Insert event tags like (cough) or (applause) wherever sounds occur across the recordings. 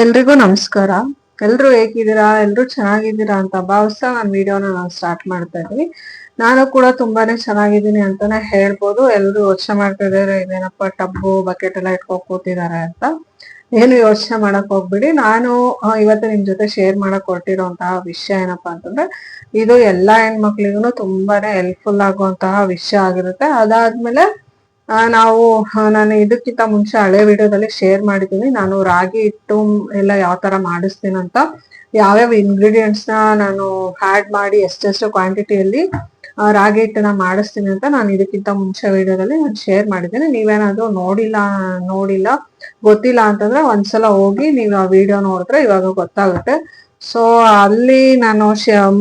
ಎಲ್ರಿಗೂ ನಮಸ್ಕಾರ. ಎಲ್ರು ಹೇಗಿದ್ದೀರಾ? ಎಲ್ರು ಚೆನ್ನಾಗಿದ್ದೀರಾ ಅಂತ ಭಾವಿಸ್ತಾ ನಾನು ವಿಡಿಯೋನ ನಾನು ಸ್ಟಾರ್ಟ್ ಮಾಡ್ತಾ ಇದ್ದೀನಿ. ನಾನು ಕೂಡ ತುಂಬಾನೇ ಚೆನ್ನಾಗಿದ್ದೀನಿ ಅಂತಾನೆ ಹೇಳ್ಬೋದು. ಎಲ್ರು ಯೋಚನೆ ಮಾಡ್ತಾ ಇದಾರೆ ಇದೇನಪ್ಪ ಟಬ್ಬು ಬಕೆಟ್ ಎಲ್ಲ ಇಟ್ಕೊಂಡು ಕೂತಿದ್ದಾರೆ ಅಂತ. ಏನು ಯೋಚನೆ ಮಾಡಕ್ ಹೋಗ್ಬಿಡಿ. ನಾನು ಇವತ್ತು ನಿಮ್ ಜೊತೆ ಶೇರ್ ಮಾಡಕ್ ಹೊರಟಿರುವಂತಹ ವಿಷಯ ಏನಪ್ಪಾ ಅಂತಂದ್ರೆ, ಇದು ಎಲ್ಲಾ ಹೆಣ್ಮಕ್ಳಿಗೂ ತುಂಬಾನೇ ಹೆಲ್ಪ್ಫುಲ್ ಆಗುವಂತಹ ವಿಷಯ ಆಗಿರುತ್ತೆ. ಅದಾದ್ಮೇಲೆ ನಾವು ನಾನು ಇದಕ್ಕಿಂತ ಮುಂಚೆ ಹಳೆ ವಿಡಿಯೋದಲ್ಲಿ ಶೇರ್ ಮಾಡಿದ್ದೀನಿ. ನಾನು ರಾಗಿ ಹಿಟ್ಟು ಎಲ್ಲ ಯಾವ ತರ ಮಾಡಿಸ್ತೀನಿ ಅಂತ. ಯಾವ್ಯಾವ ಇಂಗ್ರೀಡಿಯೆಂಟ್ಸ್ನ ನಾನು ಆಡ್ ಮಾಡಿ ಎಷ್ಟೆಷ್ಟು ಕ್ವಾಂಟಿಟಿಯಲ್ಲಿ ರಾಗಿ ಹಿಟ್ಟನ್ನ ಮಾಡಿಸ್ತೀನಿ ಅಂತ ನಾನು ಇದಕ್ಕಿಂತ ಮುಂಚೆ ವಿಡಿಯೋದಲ್ಲಿ ನಾನು ಶೇರ್ ಮಾಡಿದ್ದೀನಿ. ನೀವೇನಾದ್ರೂ ನೋಡಿಲ್ಲ ನೋಡಿಲ್ಲ, ಗೊತ್ತಿಲ್ಲ ಅಂತಂದ್ರೆ ಒಂದ್ಸಲ ಹೋಗಿ ನೀವು ಆ ವಿಡಿಯೋ ನೋಡಿದ್ರೆ ಇವಾಗ ಗೊತ್ತಾಗುತ್ತೆ. ಸೊ ಅಲ್ಲಿ ನಾನು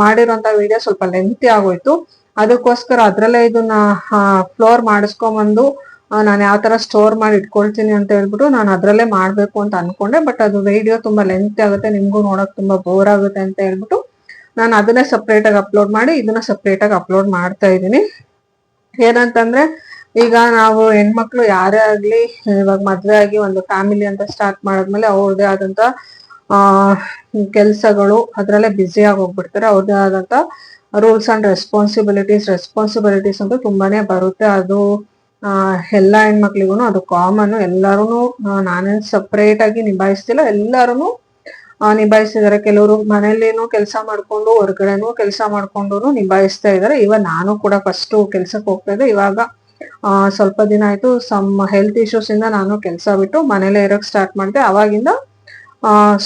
ಮಾಡಿರೋಂತ ವಿಡಿಯೋ ಸ್ವಲ್ಪ ಲೆಂತಿ ಆಗೋಯ್ತು. ಅದಕ್ಕೋಸ್ಕರ ಅದ್ರಲ್ಲೇ ಇದನ್ನ ಫ್ಲೋರ್ ಮಾಡಿಸ್ಕೊಂಬಂದು ನಾನು ಯಾವ ತರ ಸ್ಟೋರ್ ಮಾಡಿ ಇಟ್ಕೊಳ್ತೀನಿ ಅಂತ ಹೇಳ್ಬಿಟ್ಟು ನಾನು ಅದ್ರಲ್ಲೇ ಮಾಡ್ಬೇಕು ಅಂತ ಅನ್ಕೊಂಡೆ. ಬಟ್ ಅದು ವಿಡಿಯೋ ತುಂಬಾ ಲೆಂತ್ ಆಗುತ್ತೆ, ನಿಮ್ಗೂ ನೋಡಕ್ ತುಂಬಾ ಬೋರ್ ಆಗುತ್ತೆ ಅಂತ ಹೇಳ್ಬಿಟ್ಟು ನಾನು ಅದನ್ನೇ ಸಪ್ರೇಟ್ ಆಗಿ ಅಪ್ಲೋಡ್ ಮಾಡಿ, ಇದನ್ನ ಸಪ್ರೇಟ್ ಆಗಿ ಅಪ್ಲೋಡ್ ಮಾಡ್ತಾ ಇದ್ದೀನಿ. ಏನಂತಂದ್ರೆ, ಈಗ ನಾವು ಹೆಣ್ಮಕ್ಳು ಯಾರೇ ಆಗ್ಲಿ, ಇವಾಗ ಮದ್ವೆ ಆಗಿ ಒಂದು ಫ್ಯಾಮಿಲಿ ಅಂತ ಸ್ಟಾರ್ಟ್ ಮಾಡಿದ್ಮೇಲೆ ಅವ್ರದೇ ಆದಂತ, ಆ, ಕೆಲ್ಸಗಳು ಅದ್ರಲ್ಲೇ ಬ್ಯುಸಿ ಆಗಿ ಹೋಗ್ಬಿಡ್ತಾರೆ. ಅವ್ರದೇ ಆದಂತ ರೂಲ್ಸ್ ಅಂಡ್ ರೆಸ್ಪಾನ್ಸಿಬಿಲಿಟೀಸ್ ರೆಸ್ಪಾನ್ಸಿಬಿಲಿಟೀಸ್ ಅಂತ ತುಂಬಾನೇ ಬರುತ್ತೆ. ಅದು ಎಲ್ಲ ಹೆಣ್ಮಕ್ಳಿಗೂ ಅದು ಕಾಮನ್ ಎಲ್ಲರೂ ನಾನೇನ್ ಸಪ್ರೇಟ್ ಆಗಿ ನಿಭಾಯಿಸ್ತಿಲ್ಲ. ಎಲ್ಲರೂ ನಿಭಾಯಿಸ್ತಿದ್ದಾರೆ. ಕೆಲವರು ಮನೆಯಲ್ಲೇನು ಕೆಲಸ ಮಾಡ್ಕೊಂಡು, ಹೊರಗಡೆನೂ ಕೆಲಸ ಮಾಡ್ಕೊಂಡು ನಿಭಾಯಿಸ್ತಾ ಇದ್ದಾರೆ. ಇವಾಗ ನಾನು ಕೂಡ ಫಸ್ಟ್ ಕೆಲ್ಸಕ್ಕೆ ಹೋಗ್ತಾ ಇದ್ದೆ. ಇವಾಗ ಸ್ವಲ್ಪ ದಿನ ಆಯ್ತು. ಸಮ್ ಹೆಲ್ತ್ ಇಶ್ಯೂಸ್ ಇಂದ ನಾನು ಕೆಲಸ ಬಿಟ್ಟು ಮನೇಲೆ ಇರಕ್ ಸ್ಟಾರ್ಟ್ ಮಾಡಿದೆ. ಅವಾಗಿಂದ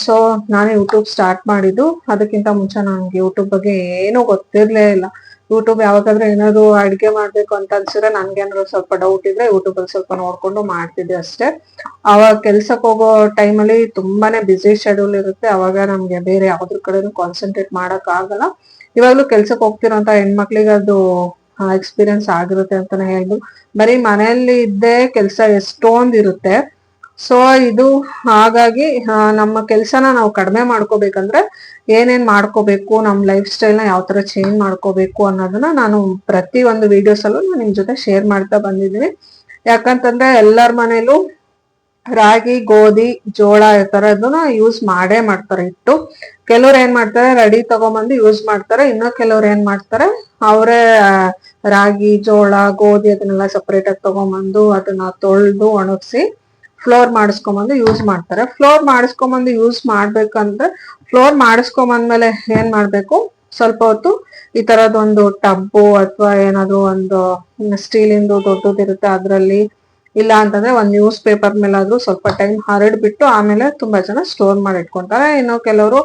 ಸೊ ನಾನು ಯೂಟ್ಯೂಬ್ ಸ್ಟಾರ್ಟ್ ಮಾಡಿದ್ದು. ಅದಕ್ಕಿಂತ ಮುಂಚೆ ನನ್ಗೆ ಯೂಟ್ಯೂಬ್ ಬಗ್ಗೆ ಏನೂ ಗೊತ್ತಿರ್ಲೇ ಇಲ್ಲ. ಯೂಟ್ಯೂಬ್ ಯಾವಾಗಾದ್ರೂ ಏನಾದ್ರು ಅಡ್ಗೆ ಮಾಡ್ಬೇಕು ಅಂತ ಅನ್ಸಿದ್ರೆ ನನ್ಗೇನಾದ್ರು ಸ್ವಲ್ಪ ಡೌಟ್ ಇದ್ರೆ ಯೂಟ್ಯೂಬ್ ಅಲ್ಲಿ ಸ್ವಲ್ಪ ನೋಡ್ಕೊಂಡು ಮಾಡ್ತಿದ್ದೆ ಅಷ್ಟೇ. ಅವಾಗ ಕೆಲ್ಸಕ್ಕೆ ಹೋಗೋ ಟೈಮಲ್ಲಿ ತುಂಬಾನೇ ಬಿಸಿ ಶೆಡ್ಯೂಲ್ ಇರುತ್ತೆ. ಅವಾಗ ನಮ್ಗೆ ಬೇರೆ ಯಾವ್ದ್ರ ಕಡೆನೂ ಕಾನ್ಸಂಟ್ರೇಟ್ ಮಾಡಕ್ ಆಗಲ್ಲ. ಇವಾಗ್ಲೂ ಕೆಲ್ಸಕ್ಕೆ ಹೋಗ್ತಿರೋಂತ ಹೆಣ್ಮಕ್ಳಿಗೆ ಅದು ಎಕ್ಸ್ಪೀರಿಯನ್ಸ್ ಆಗಿರುತ್ತೆ ಅಂತಾನೆ ಹೇಳ್ಬೋದು. ಬರೀ ಮನೆಯಲ್ಲಿ ಇದ್ದೇ ಕೆಲಸ ಎಷ್ಟೊಂದ್ ಇರುತ್ತೆ ಸೊ ಇದು ಹಾಗಾಗಿ ನಮ್ಮ ಕೆಲಸನ ನಾವು ಕಡಿಮೆ ಮಾಡ್ಕೋಬೇಕಂದ್ರೆ ಏನೇನ್ ಮಾಡ್ಕೋಬೇಕು ನಮ್ಮ ಲೈಫ್ ಸ್ಟೈಲ್ನ ಯಾವ ತರ ಚೇಂಜ್ ಮಾಡ್ಕೋಬೇಕು ಅನ್ನೋದನ್ನ ನಾನು ಪ್ರತಿ ಒಂದು ವಿಡಿಯೋಸಲ್ಲೂ ನಾನು ನಿಮ್ ಜೊತೆ ಶೇರ್ ಮಾಡ್ತಾ ಬಂದಿದ್ದೀನಿ. ಯಾಕಂತಂದ್ರೆ ಎಲ್ಲರ ಮನೇಲೂ ರಾಗಿ, ಗೋಧಿ, ಜೋಳ ಈ ತರದನ್ನ ಯೂಸ್ ಮಾಡೇ ಮಾಡ್ತಾರೆ ಇಟ್ಟು ಕೆಲವ್ರು ಏನ್ ಮಾಡ್ತಾರೆ, ರೆಡಿ ತಗೊಂಬಂದು ಯೂಸ್ ಮಾಡ್ತಾರೆ, ಇನ್ನು ಕೆಲವ್ರು ಏನ್ ಮಾಡ್ತಾರೆ, ಅವರೇ ರಾಗಿ, ಜೋಳ, ಗೋಧಿ ಅದನ್ನೆಲ್ಲ ಸಪರೇಟ್ ಆಗಿ ತಗೊಂಬಂದು ಅದನ್ನ ತೊಳೆದು ಒಣಗಿಸಿ ಫ್ಲೋರ್ ಮಾಡಿಸ್ಕೊಂಬಂದು ಯೂಸ್ ಮಾಡ್ತಾರೆ. ಫ್ಲೋರ್ ಮಾಡಿಸ್ಕೊಂಬಂದು ಯೂಸ್ ಮಾಡ್ಬೇಕಂದ್ರೆ ಫ್ಲೋರ್ ಮಾಡಿಸ್ಕೊಂಬಂದ್ಮೇಲೆ ಏನ್ ಮಾಡ್ಬೇಕು? ಸ್ವಲ್ಪ ಹೊತ್ತು ಈ ತರದೊಂದು ಟಬ್ಬು ಅಥವಾ ಏನಾದ್ರು ಒಂದು ಸ್ಟೀಲಿಂದು ದೊಡ್ಡದಿರುತ್ತೆ ಅದರಲ್ಲಿ. ಇಲ್ಲ ಅಂತಂದ್ರೆ ಒಂದ್ ನ್ಯೂಸ್ ಪೇಪರ್ ಮೇಲಾದ್ರೂ ಸ್ವಲ್ಪ ಟೈಮ್ ಹರಡ್ಬಿಟ್ಟು ಆಮೇಲೆ ತುಂಬಾ ಜನ ಸ್ಟೋರ್ ಮಾಡಿ ಇಟ್ಕೊಂತಾರೆ ಇನ್ನು ಕೆಲವರು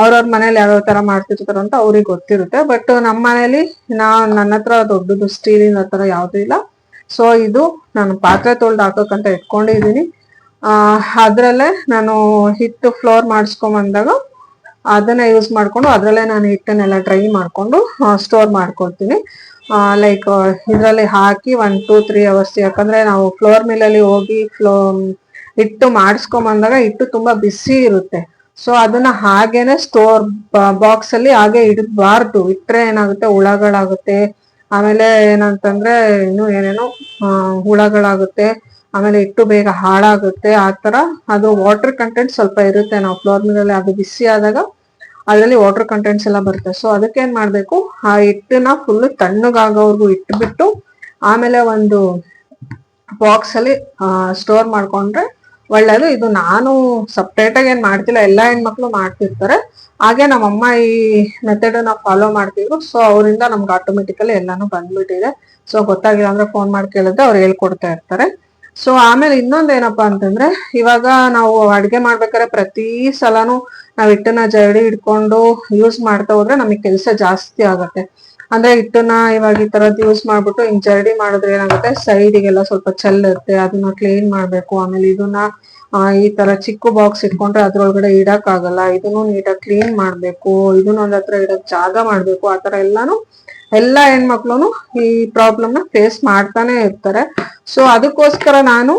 ಅವ್ರವ್ರ ಮನೇಲಿ ಯಾವ್ಯಾವ ತರ ಮಾಡ್ತಿರ್ತಾರ ಅಂತ ಅವ್ರಿಗೆ ಗೊತ್ತಿರುತ್ತೆ. ಬಟ್ ನಮ್ಮ ಮನೇಲಿ ನಾ ನನ್ನ ಹತ್ರ ದೊಡ್ಡದು ಸ್ಟೀಲಿನ ತರ ಯಾವ್ದು ಇಲ್ಲ. ಸೊ ಇದು ನಾನು ಪಾತ್ರೆ ತೊಳ್ದು ಹಾಕೋಕ್ಕಂತ ಇಟ್ಕೊಂಡಿದ್ದೀನಿ. ಅದರಲ್ಲೇ ನಾನು ಹಿಟ್ಟು ಫ್ಲೋರ್ ಮಾಡಿಸ್ಕೊಂಬಂದಾಗ ಅದನ್ನ ಯೂಸ್ ಮಾಡ್ಕೊಂಡು ಅದ್ರಲ್ಲೇ ನಾನು ಹಿಟ್ಟನ್ನೆಲ್ಲ ಡ್ರೈ ಮಾಡ್ಕೊಂಡು ಸ್ಟೋರ್ ಮಾಡ್ಕೊಳ್ತೀನಿ. ಲೈಕ್ ಇದ್ರಲ್ಲಿ ಹಾಕಿ ಒನ್ ಟೂ ತ್ರೀ ಅವರ್ಸ್ ಯಾಕಂದ್ರೆ ನಾವು ಫ್ಲೋರ್ ಮಿಲ್ಲಲ್ಲಿ ಹೋಗಿ ಫ್ಲೋ ಹಿಟ್ಟು ಮಾಡಿಸ್ಕೊಂಬಂದಾಗ ಹಿಟ್ಟು ತುಂಬಾ ಬಿಸಿ ಇರುತ್ತೆ. ಸೊ ಅದನ್ನ ಹಾಗೇನೆ ಸ್ಟೋರ್ ಬಾಕ್ಸ್ ಅಲ್ಲಿ ಹಾಗೆ ಇಡಬಾರ್ದು. ಇಟ್ಟರೆ ಏನಾಗುತ್ತೆ, ಹುಳಗಳಾಗುತ್ತೆ ಆಮೇಲೆ ಏನಂತಂದ್ರೆ ಇನ್ನು ಏನೇನೋ ಹುಳಗಳಾಗುತ್ತೆ, ಆಮೇಲೆ ಇಟ್ಟು ಬೇಗ ಹಾಳಾಗುತ್ತೆ, ಆ ತರ ಅದು ವಾಟರ್ ಕಂಟೆಂಟ್ ಸ್ವಲ್ಪ ಇರುತ್ತೆ ನಾವು ಫ್ಲೋರ್ ಮೇಲೆ ಅದು ಬಿಸಿ ಆದಾಗ ಅದರಲ್ಲಿ ವಾಟರ್ ಕಂಟೆಂಟ್ಸ್ ಎಲ್ಲ ಬರುತ್ತೆ. ಸೊ ಅದಕ್ಕೆ ಏನ್ ಮಾಡ್ಬೇಕು? ಆ ಹಿಟ್ಟನ್ನ ಫುಲ್ ತಣ್ಣಗಾಗೋವರೆಗೂ ಇಟ್ಬಿಟ್ಟು ಆಮೇಲೆ ಒಂದು ಬಾಕ್ಸ್ ಅಲ್ಲಿ ಸ್ಟೋರ್ ಮಾಡ್ಕೊಂಡ್ರೆ ಒಳ್ಳೇದು. ಇದು ನಾನು ಸಪ್ರೇಟ್ ಆಗಿ ಏನ್ ಮಾಡ್ತಿಲ್ಲ, ಎಲ್ಲಾ ಹೆಣ್ಮಕ್ಳು ಮಾಡ್ತಿರ್ತಾರೆ. ಹಾಗೆ ನಮ್ಮಮ್ಮ ಈ ಮೆಥಡ್ನ ಫಾಲೋ ಮಾಡ್ತಿದ್ರು. ಸೊ ಅವರಿಂದ ನಮ್ಗೆ ಆಟೋಮೆಟಿಕಲಿ ಎಲ್ಲಾನು ಬಂದ್ಬಿಟ್ಟಿದೆ. ಸೊ ಗೊತ್ತಾಗಿಲ್ಲ ಅಂದ್ರೆ ಫೋನ್ ಮಾಡಿ ಕೇಳಿದ್ರೆ ಅವ್ರು ಹೇಳ್ಕೊಡ್ತಾ ಇರ್ತಾರೆ. ಸೊ ಆಮೇಲೆ ಇನ್ನೊಂದ್ ಏನಪ್ಪಾ ಅಂತಂದ್ರೆ, ಇವಾಗ ನಾವು ಅಡ್ಗೆ ಮಾಡ್ಬೇಕಾದ್ರೆ ಪ್ರತಿ ಸಲನು ನಾವ್ ಹಿಟ್ಟನ್ನ ಜರಡಿ ಹಿಡ್ಕೊಂಡು ಯೂಸ್ ಮಾಡ್ತಾ ಹೋದ್ರೆ ನಮಗೆ ಕೆಲಸ ಜಾಸ್ತಿ ಆಗತ್ತೆ. ಅಂದ್ರೆ ಹಿಟ್ಟನ್ನ ಇವಾಗ ಈ ತರದ್ ಯೂಸ್ ಮಾಡ್ಬಿಟ್ಟು ಹಿಂಗ್ ಜರಡಿ ಮಾಡಿದ್ರೆ ಏನಾಗುತ್ತೆ? ಸೈಡಿಗೆಲ್ಲ ಸ್ವಲ್ಪ ಚೆಲ್ಲಿರುತ್ತೆ, ಅದನ್ನ ಕ್ಲೀನ್ ಮಾಡ್ಬೇಕು. ಆಮೇಲೆ ಇದನ್ನ ಈ ತರ ಚಿಕ್ಕ ಬಾಕ್ಸ್ ಇಟ್ಕೊಂಡ್ರೆ ಅದ್ರೊಳಗಡೆ ಇಡಕ್ ಆಗಲ್ಲ. ಇದನ್ನು ನೀಟಾಗಿ ಕ್ಲೀನ್ ಮಾಡ್ಬೇಕು. ಇದನ್ನ ಒಂದ್ ಹತ್ರ ಇಡಕ್ ಜಾಗ ಮಾಡ್ಬೇಕು. ಆತರ ಎಲ್ಲಾನು, ಎಲ್ಲಾ ಹೆಣ್ಮಕ್ಳು ಈ ಪ್ರಾಬ್ಲಮ್ನ ಫೇಸ್ ಮಾಡ್ತಾನೆ ಇರ್ತಾರೆ. ಸೊ ಅದಕ್ಕೋಸ್ಕರ ನಾನು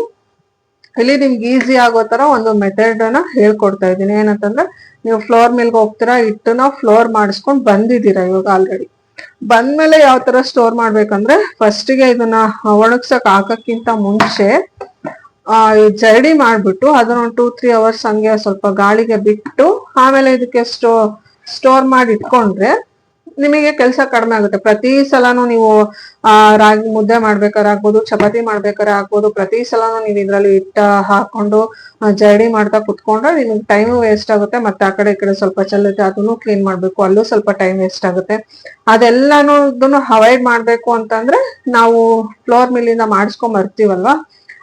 ಇಲ್ಲಿ ನಿಮ್ಗೆ ಈಸಿ ಆಗೋ ತರ ಒಂದು ಮೆಥಡ್ ಅನ್ನ ಹೇಳ್ಕೊಡ್ತಾ ಇದ್ದೀನಿ. ಏನಂತಂದ್ರೆ, ನೀವು ಫ್ಲೋರ್ ಮೇಲ್ಗೆ ಹೋಗ್ತೀರಾ, ಹಿಟ್ಟನ್ನ ಫ್ಲೋರ್ ಮಾಡಿಸ್ಕೊಂಡ್ ಬಂದಿದ್ದೀರಾ ಇವಾಗ ಆಲ್ರೆಡಿ ಬಂದ್ಮೇಲೆ ಯಾವ ತರ ಸ್ಟೋರ್ ಮಾಡ್ಬೇಕಂದ್ರೆ ಫಸ್ಟ್ಗೆ ಇದನ್ನ ಒಣಗ್ಸಕ್ ಹಾಕಕ್ಕಿಂತ ಮುಂಚೆ ಆ, ಜರಡಿ ಮಾಡ್ಬಿಟ್ಟು ಅದನ್ನ ಒಂದು ಟೂ ತ್ರೀ ಅವರ್ಸ್ ಹಂಗೆ ಸ್ವಲ್ಪ ಗಾಳಿಗೆ ಬಿಟ್ಟು ಆಮೇಲೆ ಇದಕ್ಕೆ ಸ್ಟೋ ಸ್ಟೋರ್ ಮಾಡಿ ಇಟ್ಕೊಂಡ್ರೆ ನಿಮಗೆ ಕೆಲಸ ಕಡಿಮೆ ಆಗುತ್ತೆ. ಪ್ರತಿ ಸಲನು ನೀವು, ಆ, ರಾಗಿ ಮುದ್ದೆ ಮಾಡ್ಬೇಕಾದ್ರೆ ಆಗ್ಬೋದು ಚಪಾತಿ ಮಾಡ್ಬೇಕಾದ್ರೆ ಆಗ್ಬೋದು ಪ್ರತಿ ಸಲನು ನೀವು ಇದ್ರಲ್ಲಿ ಹಿಟ್ಟ ಹಾಕೊಂಡು ಜರ್ಡಿ ಮಾಡ್ತಾ ಕುತ್ಕೊಂಡ್ರೆ ನಿಮ್ಗೆ ಟೈಮ್ ವೇಸ್ಟ್ ಆಗುತ್ತೆ. ಮತ್ತೆ ಆ ಕಡೆ ಈ ಕಡೆ ಸ್ವಲ್ಪ ಚೆಲ್ಲುತ್ತೆ, ಅದನ್ನು ಕ್ಲೀನ್ ಮಾಡ್ಬೇಕು. ಅಲ್ಲೂ ಸ್ವಲ್ಪ ಟೈಮ್ ವೇಸ್ಟ್ ಆಗುತ್ತೆ. ಅದೆಲ್ಲಾನು ಅವಾಯ್ಡ್ ಮಾಡ್ಬೇಕು ಅಂತಂದ್ರೆ ನಾವು ಫ್ಲೋರ್ ಮಿಲ್ಲಿಂದ ಮಾಡಿಸ್ಕೊಂಡ್ ಬರ್ತೀವಲ್ವಾ?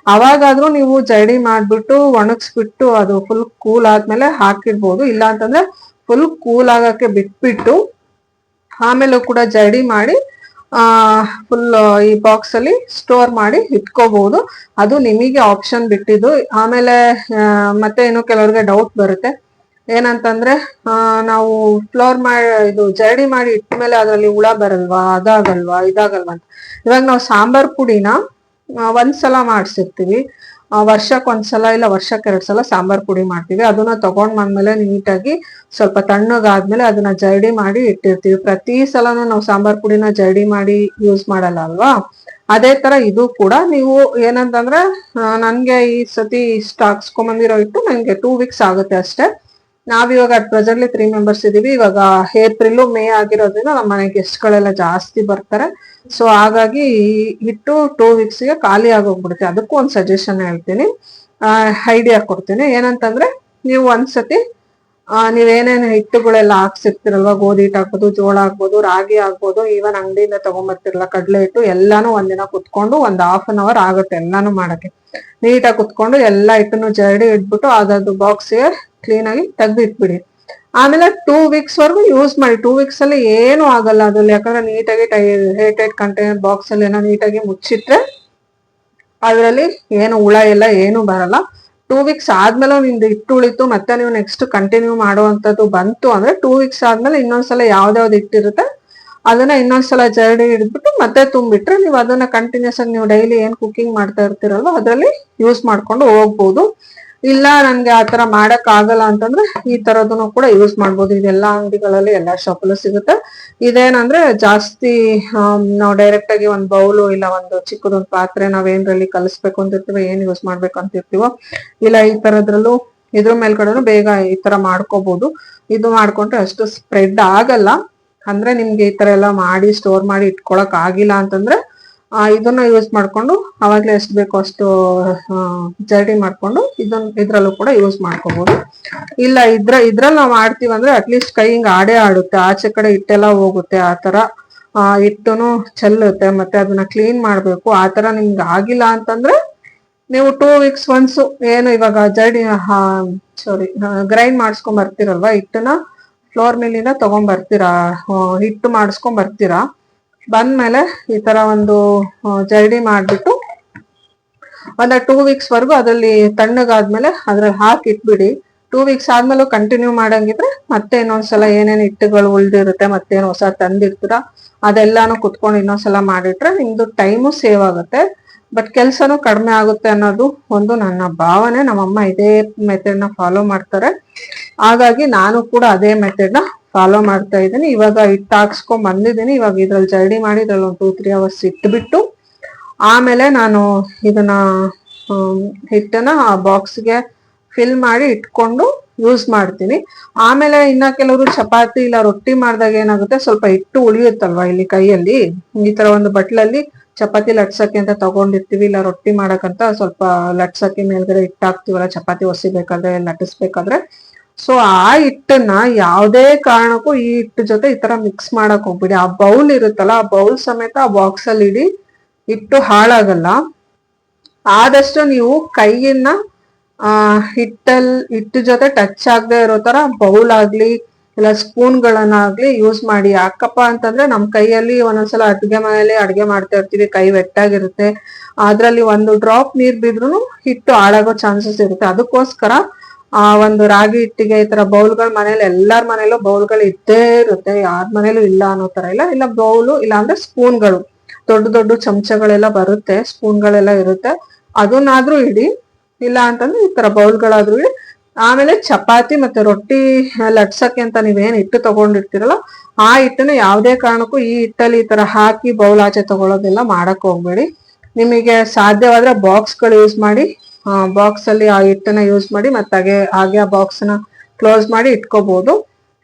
ಅವಾಗಾದ್ರೂ ನೀವು ಜರಡಿ ಮಾಡ್ಬಿಟ್ಟು, ಒಣಗಿಸ್ಬಿಟ್ಟು ಅದು ಫುಲ್ ಕೂಲ್ ಆದ್ಮೇಲೆ ಹಾಕಿಡ್ಬೋದು ಇಲ್ಲ ಅಂತಂದ್ರೆ ಫುಲ್ ಕೂಲ್ ಆಗಕ್ಕೆ ಬಿಟ್ಬಿಟ್ಟು ಆಮೇಲೂ ಕೂಡ ಜರಡಿ ಮಾಡಿ ಫುಲ್ ಈ ಬಾಕ್ಸ್ ಅಲ್ಲಿ ಸ್ಟೋರ್ ಮಾಡಿ ಇಟ್ಕೋಬಹುದು ಅದು ನಿಮಗೆ ಆಪ್ಷನ್ ಬಿಟ್ಟಿದ್ದು. ಆಮೇಲೆ ಮತ್ತೆ ಇನ್ನು ಕೆಲವ್ರಿಗೆ ಡೌಟ್ ಬರುತ್ತೆ. ಏನಂತಂದ್ರೆ ನಾವು ಫ್ಲೋರ್ ಮಾಡಿ ಇದು ಜರಡಿ ಮಾಡಿ ಇಟ್ಮೇಲೆ ಅದರಲ್ಲಿ ಹುಳ ಬರಲ್ವಾ, ಅದಾಗಲ್ವಾ, ಇದಾಗಲ್ವಾ ಅಂತ. ಇವಾಗ ನಾವು ಸಾಂಬಾರ್ ಪುಡಿನ ಒಂದ್ಸಲ ಮಾಡಿಸಿರ್ತೀವಿ. ವರ್ಷಕ್ಕೆ ಒಂದ್ಸಲ ಇಲ್ಲ ವರ್ಷಕ್ಕೆ ಎರಡ್ ಸಲ ಸಾಂಬಾರ್ ಪುಡಿ ಮಾಡ್ತೀವಿ. ಅದನ್ನ ತಗೊಂಡ್ ಬಂದ್ಮೇಲೆ ನೀಟಾಗಿ ಸ್ವಲ್ಪ ತಣ್ಣಗಾದ್ಮೇಲೆ ಅದನ್ನ ಜರಡಿ ಮಾಡಿ ಇಟ್ಟಿರ್ತೀವಿ. ಪ್ರತಿ ಸಲನೂ ನಾವು ಸಾಂಬಾರ್ ಪುಡಿನ ಜರಡಿ ಮಾಡಿ ಯೂಸ್ ಮಾಡಲ್ಲ ಅಲ್ವಾ? ಅದೇ ತರ ಇದು ಕೂಡ ನೀವು ಏನಂತಂದ್ರೆ ನನ್ಗೆ ಈ ಸತಿ ಸ್ಟಾಕ್ಸ್ಕೊಂಬಂದಿರೋ ಇಟ್ಟು ನನಗೆ ಟೂ ವೀಕ್ಸ್ ಆಗುತ್ತೆ ಅಷ್ಟೇ. ನಾವಿವಾಗ ಅಟ್ ಪ್ರೆಸೆಂಟ್ಲಿ ತ್ರೀ ಮೆಂಬರ್ಸ್ ಇದೀವಿ ಇವಾಗ ಏಪ್ರಿಲ್ ಮೇ ಆಗಿರೋದ್ರಿಂದ ನಮ್ಮ ಮನೆ ಗೆಸ್ಟ್ಗಳೆಲ್ಲ ಜಾಸ್ತಿ ಬರ್ತಾರೆ. ಸೊ ಹಾಗಾಗಿ ಹಿಟ್ಟು ಟೂ ಗೆ ಖಾಲಿ ಆಗೋಗ್ಬಿಡುತ್ತೆ. ಅದಕ್ಕೂ ಒಂದು ಸಜೆಷನ್ ಹೇಳ್ತೀನಿ. ಐಡಿಯಾ ಕೊಡ್ತೀನಿ. ಏನಂತಂದ್ರೆ ನೀವು ಒಂದ್ಸತಿ ನೀವೇನೇನು ಹಿಟ್ಟುಗಳೆಲ್ಲ ಹಾಕ್ಸಿರ್ತಿರಲ್ವ? ಗೋಧಿ ಹಿಟ್ಟು ಹಾಕ್ಬೋದು ಜೋಳ ಹಾಕ್ಬೋದು ರಾಗಿ ಹಾಕ್ಬೋದು ಈವನ್ ಅಂಗಡಿಯಿಂದ ತಗೊಂಬರ್ತಿರಲ್ಲ ಕಡಲೆ ಹಿಟ್ಟು, ಎಲ್ಲಾನು ಒಂದಿನ ಕುತ್ಕೊಂಡು ಒಂದ್ ಹಾಫ್ ಅನ್ ಅವರ್ ಆಗುತ್ತೆ ಎಲ್ಲಾನು ಮಾಡಕ್ಕೆ. ನೀಟಾಗಿ ಕುತ್ಕೊಂಡು ಎಲ್ಲಾ ಹಿಟ್ಟನ್ನು ಜರಡಿ ಇಟ್ಬಿಟ್ಟು ಬಾಕ್ಸ್ ಬಾಕ್ಸ್ಗೆ ಕ್ಲೀನ್ ಆಗಿ ತೆಗ್ದು ಇಟ್ಬಿಡಿ ಆಮೇಲೆ ಟೂ ವೀಕ್ಸ್ ವರೆಗೂ ಯೂಸ್ ಮಾಡಿ ಟೂ ವೀಕ್ಸ್ ಅಲ್ಲಿ ಏನು ಆಗಲ್ಲ ಅದ್ರಲ್ಲಿ. ಯಾಕಂದ್ರೆ ನೀಟಾಗಿ ಟೈ ಹೇಟೆಡ್ ಕಂಟೈನರ್ ಬಾಕ್ಸ್ ಅಲ್ಲಿ ಏನೋ ನೀಟಾಗಿ ಮುಚ್ಚಿಟ್ರೆ ಅದರಲ್ಲಿ ಏನು ಹುಳ ಎಲ್ಲ ಏನು ಬರಲ್ಲ. ಟೂ ವೀಕ್ಸ್ ಆದ್ಮೇಲೆ ನಿಮ್ದು ಹಿಟ್ಟು ಉಳಿತು ಮತ್ತೆ ನೀವು ನೆಕ್ಸ್ಟ್ ಕಂಟಿನ್ಯೂ ಮಾಡುವಂತದ್ದು ಬಂತು ಅಂದ್ರೆ ಟೂ ವೀಕ್ಸ್ ಆದ್ಮೇಲೆ ಇನ್ನೊಂದ್ಸಲ ಯಾವ್ದಾವ್ದು ಇಟ್ಟಿರುತ್ತೆ, ಅದನ್ನ ಇನ್ನೊಂದ್ಸಲ ಜರಡಿ ಹಿಡಿದ್ಬಿಟ್ಟು ಮತ್ತೆ ತುಂಬಿಟ್ರೆ ನೀವು ಅದನ್ನ ಕಂಟಿನ್ಯೂಸ್ ಆಗಿ ನೀವು ಡೈಲಿ ಏನ್ ಕುಕಿಂಗ್ ಮಾಡ್ತಾ ಇರ್ತೀರಲ್ವ, ಅದರಲ್ಲಿ ಯೂಸ್ ಮಾಡ್ಕೊಂಡು ಹೋಗ್ಬೋದು. ಇಲ್ಲ ನನ್ಗೆ ತರ ಮಾಡಕ್ ಆಗಲ್ಲ ಅಂತಂದ್ರೆ ಈ ತರದನ್ನು ಕೂಡ ಯೂಸ್ ಮಾಡ್ಬೋದು. ಇದೆಲ್ಲ ಅಂಗಡಿಗಳಲ್ಲಿ ಎಲ್ಲಾ ಶಾಪಲ್ಲೂ ಸಿಗುತ್ತೆ. ಇದೇನಂದ್ರೆ ಜಾಸ್ತಿ ನಾವು ಡೈರೆಕ್ಟ್ ಆಗಿ ಒಂದ್ ಬೌಲು ಇಲ್ಲ ಒಂದು ಚಿಕ್ಕದೊಂದು ಪಾತ್ರೆ ನಾವೇನ್ರಲ್ಲಿ ಕಲಿಸ್ಬೇಕು ಅಂತಿರ್ತೀವೋ ಏನ್ ಯೂಸ್ ಮಾಡ್ಬೇಕು ಅಂತಿರ್ತೀವೋ ಇಲ್ಲ ಈ ತರದ್ರಲ್ಲೂ ಇದ್ರ ಮೇಲ್ಗಡೆನು ಬೇಗ ಈ ತರ ಮಾಡ್ಕೋಬಹುದು ಇದು ಮಾಡ್ಕೊಂಡ್ರೆ ಅಷ್ಟು ಸ್ಪ್ರೆಡ್ ಆಗಲ್ಲ. ಅಂದ್ರೆ ನಿಮ್ಗೆ ಈ ತರ ಎಲ್ಲ ಮಾಡಿ ಸ್ಟೋರ್ ಮಾಡಿ ಇಟ್ಕೊಳಕ್ ಆಗಿಲ್ಲ ಅಂತಂದ್ರೆ ಆ, ಇದನ್ನ ಯೂಸ್ ಮಾಡ್ಕೊಂಡು ಅವಾಗ್ಲೇ ಎಷ್ಟು ಬೇಕೋ ಅಷ್ಟು ಜರ್ಡಿ ಮಾಡ್ಕೊಂಡು ಇದನ್ನ ಇದ್ರಲ್ಲೂ ಕೂಡ ಯೂಸ್ ಮಾಡ್ಕೋಬಹುದು ಇಲ್ಲ, ಇದ್ರ, ಇದ್ರಲ್ಲಿ ನಾವು ಆಡ್ತೀವಿ ಅಂದ್ರೆ ಅಟ್ಲೀಸ್ಟ್ ಕೈ ಹಿಂಗೆ ಆಡೇ ಆಡುತ್ತೆ. ಆಚೆ ಕಡೆ ಹಿಟ್ಟೆಲ್ಲ ಹೋಗುತ್ತೆ, ಆ ಆ, ಹಿಟ್ಟುನು ಚೆಲ್ಲುತ್ತೆ, ಮತ್ತೆ ಅದನ್ನ ಕ್ಲೀನ್ ಮಾಡ್ಬೇಕು. ಆ ತರ ನಿಮ್ಗೆ ಆಗಿಲ್ಲ ಅಂತಂದ್ರೆ ನೀವು ಟೂ ವೀಕ್ಸ್ ಒನ್ಸ್ ಏನು ಇವಾಗ ಜರ್ಡಿ ಸಾರಿ ಗ್ರೈಂಡ್ ಮಾಡಿಸ್ಕೊಂಡ್ ಬರ್ತೀರಲ್ವಾ ಹಿಟ್ಟನ್ನ? ಫ್ಲೋರ್ ಮಿಲ್ಲಿಂದ ತಗೊಂಡ್ ಬರ್ತೀರಾ? ಹಿಟ್ಟು ಮಾಡಿಸ್ಕೊಂಡ್ ಬರ್ತೀರಾ? ಬಂದ್ಮೇಲೆ ಈ ತರ ಒಂದು ಜರ್ಡಿ ಮಾಡ್ಬಿಟ್ಟು ಒಂದ ಟೂ ವೀಕ್ಸ್ ವರ್ಗು ಅದ್ರಲ್ಲಿ ತಣ್ಣಗಾದ್ಮೇಲೆ ಅದ್ರಲ್ಲಿ ಹಾಕಿ ಇಟ್ಬಿಡಿ. ಟೂ ವೀಕ್ಸ್ ಆದ್ಮೇಲೆ ಕಂಟಿನ್ಯೂ ಮಾಡಂಗಿದ್ರೆ ಮತ್ತೆ ಇನ್ನೊಂದ್ಸಲ ಏನೇನು ಹಿಟ್ಟುಗಳು ಉಳ್ದಿರುತ್ತೆ ಮತ್ತೇನು ಹೊಸ ತಂದಿರ್ತೀರ ಅದೆಲ್ಲಾನು ಕುತ್ಕೊಂಡು ಇನ್ನೊಂದ್ಸಲ ಮಾಡಿಟ್ರೆ ನಿಮ್ದು ಟೈಮು ಸೇವ್ ಆಗುತ್ತೆ. ಬಟ್ ಕೆಲ್ಸನೂ ಕಡಿಮೆ ಆಗುತ್ತೆ ಅನ್ನೋದು ಒಂದು ನನ್ನ ಭಾವನೆ. ನಮ್ಮಮ್ಮ ಇದೇ ಮೆಥಡ್ನ ಫಾಲೋ ಮಾಡ್ತಾರೆ. ಹಾಗಾಗಿ ನಾನು ಕೂಡ ಅದೇ ಮೆಥಡ್ನ ಫಾಲೋ ಮಾಡ್ತಾ ಇದ್ದೀನಿ. ಇವಾಗ ಹಿಟ್ಟು ಹಾಕ್ಸ್ಕೊಂಡ್ ಬಂದಿದ್ದೀನಿ. ಇವಾಗ ಇದ್ರಲ್ಲಿ ಜರ್ಡಿ ಮಾಡಿ ಇದ್ರಲ್ಲಿ ಒಂದು ಟೂ ತ್ರೀ ಅವರ್ಸ್ ಇಟ್ಬಿಟ್ಟು ಆಮೇಲೆ ನಾನು ಇದನ್ನ ಹಿಟ್ಟನ್ನ ಆ ಬಾಕ್ಸ್ಗೆ ಫಿಲ್ ಮಾಡಿ ಇಟ್ಕೊಂಡು ಯೂಸ್ ಮಾಡ್ತೀನಿ. ಆಮೇಲೆ ಇನ್ನ ಕೆಲವರು ಚಪಾತಿ ಇಲ್ಲ ರೊಟ್ಟಿ ಮಾಡಿದಾಗ ಏನಾಗುತ್ತೆ? ಸ್ವಲ್ಪ ಹಿಟ್ಟು ಉಳಿಯುತ್ತಲ್ವಾ ಇಲ್ಲಿ ಕೈಯಲ್ಲಿ? ಈ ತರ ಒಂದು ಬಟ್ಲಲ್ಲಿ ಚಪಾತಿ ಲಟ್ಸಕ್ಕೆ ಅಂತ ತಗೊಂಡಿರ್ತೀವಿ. ಇಲ್ಲ ರೊಟ್ಟಿ ಮಾಡಕ್ಕಂತ ಸ್ವಲ್ಪ ಲಟ್ಸಕ್ಕೆ ಮೇಲ್ಗಡೆ ಹಿಟ್ಟು ಹಾಕ್ತಿವಲ್ಲ ಚಪಾತಿ ಒಸಿಬೇಕಾದ್ರೆ ಲಟ್ಟಿಸ್ಬೇಕಾದ್ರೆ. ಸೊ ಆ ಹಿಟ್ಟನ್ನ ಯಾವುದೇ ಕಾರಣಕ್ಕೂ ಈ ಹಿಟ್ಟು ಜೊತೆ ಈ ತರ ಮಿಕ್ಸ್ ಮಾಡಕ್ ಹೋಗ್ಬಿಡಿ. ಆ ಬೌಲ್ ಇರುತ್ತಲ್ಲ, ಆ ಬೌಲ್ ಸಮೇತ ಆ ಬಾಕ್ಸ್ ಅಲ್ಲಿ ಇಡಿ, ಹಿಟ್ಟು ಹಾಳಾಗಲ್ಲ. ಆದಷ್ಟು ನೀವು ಕೈಯನ್ನ, ಆ, ಹಿಟ್ಟಲ್, ಹಿಟ್ಟು ಜೊತೆ ಟಚ್ ಆಗದೆ ಇರೋ ತರ ಬೌಲ್ ಆಗ್ಲಿ, ಇಲ್ಲ ಸ್ಪೂನ್ಗಳನ್ನಾಗ್ಲಿ ಯೂಸ್ ಮಾಡಿ. ಯಾಕಪ್ಪ ಅಂತಂದ್ರೆ ನಮ್ ಕೈಯಲ್ಲಿ ಒಂದೊಂದ್ಸಲ ಅಡ್ಗೆ ಮನೆಯಲ್ಲಿ ಅಡ್ಗೆ ಮಾಡ್ತಾ ಇರ್ತೀವಿ, ಕೈ ವೆಟ್ಟಾಗಿರುತ್ತೆ ಅದ್ರಲ್ಲಿ ಒಂದು ಡ್ರಾಪ್ ನೀರ್ ಬಿದ್ರೂ ಹಿಟ್ಟು ಹಾಳಾಗೋ ಚಾನ್ಸಸ್ ಇರುತ್ತೆ. ಅದಕ್ಕೋಸ್ಕರ ಆ ಒಂದು ರಾಗಿ ಹಿಟ್ಟಿಗೆ ಈ ತರ ಬೌಲ್ಗಳ ಮನೇಲಿ ಎಲ್ಲಾರ ಮನೇಲೂ ಬೌಲ್ಗಳು ಇದ್ದೇ ಇರುತ್ತೆ. ಯಾರ ಮನೇಲೂ ಇಲ್ಲ ಅನ್ನೋ ತರ ಇಲ್ಲ. ಇಲ್ಲ ಬೌಲು, ಇಲ್ಲ ಅಂದ್ರೆ ಸ್ಪೂನ್ಗಳು. ದೊಡ್ಡ ದೊಡ್ಡ ಚಮಚಗಳೆಲ್ಲ ಬರುತ್ತೆ, ಸ್ಪೂನ್ಗಳೆಲ್ಲ ಇರುತ್ತೆ. ಅದನ್ನಾದ್ರೂ ಇಡಿ. ಇಲ್ಲ ಅಂತಂದ್ರೆ ಈ ತರ ಬೌಲ್ಗಳಾದ್ರೂ ಇಡಿ. ಆಮೇಲೆ ಚಪಾತಿ ಮತ್ತೆ ರೊಟ್ಟಿ ಲಟ್ಸಕ್ಕೆ ಅಂತ ನೀವೇನ್ ಹಿಟ್ಟು ತಗೊಂಡಿರ್ತೀರಲ್ಲ, ಆ ಹಿಟ್ಟನ್ನ ಯಾವುದೇ ಕಾರಣಕ್ಕೂ ಈ ಹಿಟ್ಟಲ್ಲಿ ಈ ತರ ಹಾಕಿ ಬೌಲ್ ಆಚೆ ತಗೊಳ್ಳೋದೆಲ್ಲ ಮಾಡಕ್ ಹೋಗ್ಬೇಡಿ. ನಿಮಗೆ ಸಾಧ್ಯವಾದ್ರೆ ಬಾಕ್ಸ್ಗಳು ಯೂಸ್ ಮಾಡಿ ಬಾಕ್ಸ್ ಅಲ್ಲಿ ಆ ಹಿಟ್ಟನ್ನ ಯೂಸ್ ಮಾಡಿ ಮತ್ತೆ ಹಾಗೆ ಹಾಗೆ ಆ ಬಾಕ್ಸ್ನ ಕ್ಲೋಸ್ ಮಾಡಿ ಇಟ್ಕೋಬಹುದು